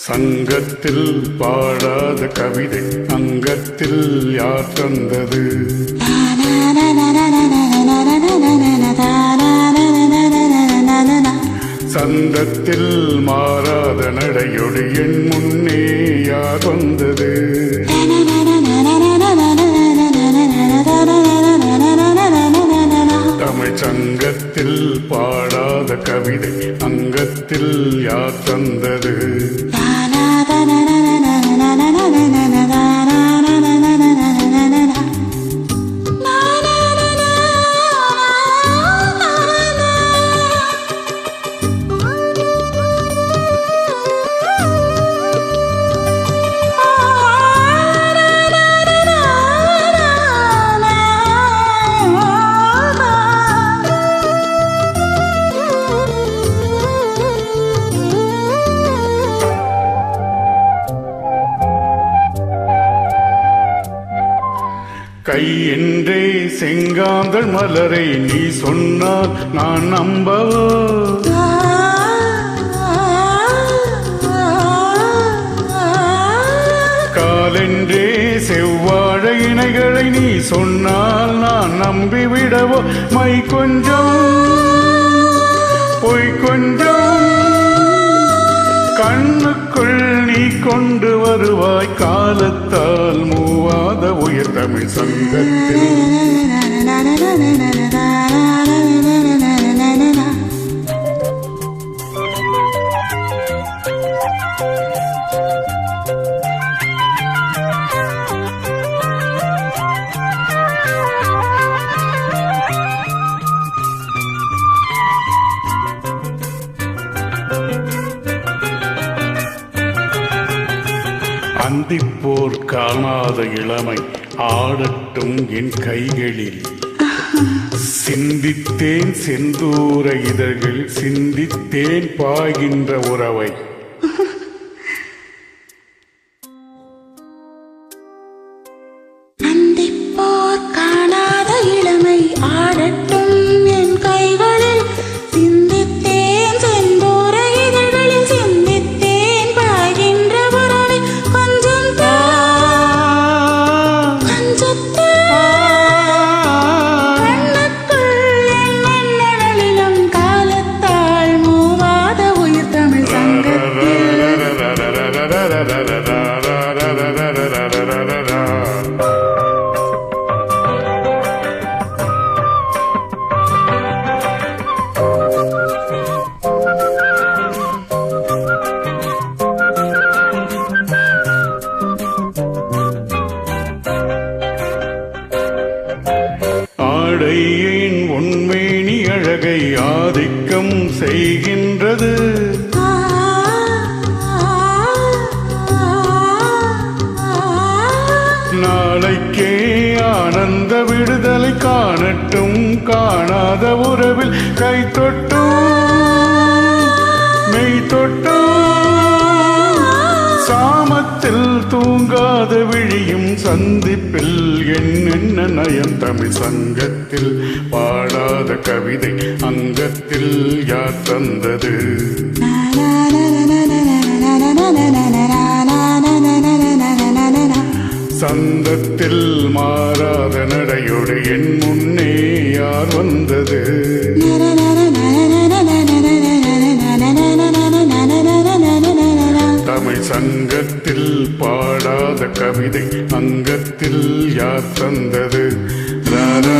சங்கத்தில் பாடாத கவிதை அங்கத்தில் யார் தந்தது? சந்தத்தில் மாறாத நடையொடு என் முன்னே யார் வந்தது? சங்கத்தில் பாடாத கவிதை அங்கத்தில் யார் தந்தது? கை என்றே செங்காந்தள் மலரை நீ சொன்னால் நான் நம்பவோ? காலென்றே செவ்வாழ இணைகளை நீ சொன்னால் நான் நம்பிவிடவோ? மை கொஞ்சம் பொய் கொஞ்சம். கண்ணுக்குள் நீ கொண்டு வருவாய் காலத்தால் மூவாத தமிழ் சங்கத்தில் அந்திப்போர் காணாத இளமை. ஆடட்டும் என் கைகளில். சிந்தித்தேன் செந்தூர இதழ்கள் சிந்தித்தேன் பாய்கின்ற உறவை. ஆடையின் உண்மேனி அழகை ஆதிக்கம் செய்கின்றது. நாளைக்கே ஆனந்த விடுதலை காணட்டும். காணாத உறவில் கை தொட்டும். மெய் தொட்டும். சா தூங்காத விழியும் சந்திப்பில் என்னென்ன நயம்? தமிழ் சங்கத்தில் பாடாத கவிதை அங்கத்தில் யார் தந்தது? சந்தத்தில் மாறாத நடையோடு என் முன்னே யார் வந்தது? கவிதை அங்கத்தில் யார் தந்தது ராரா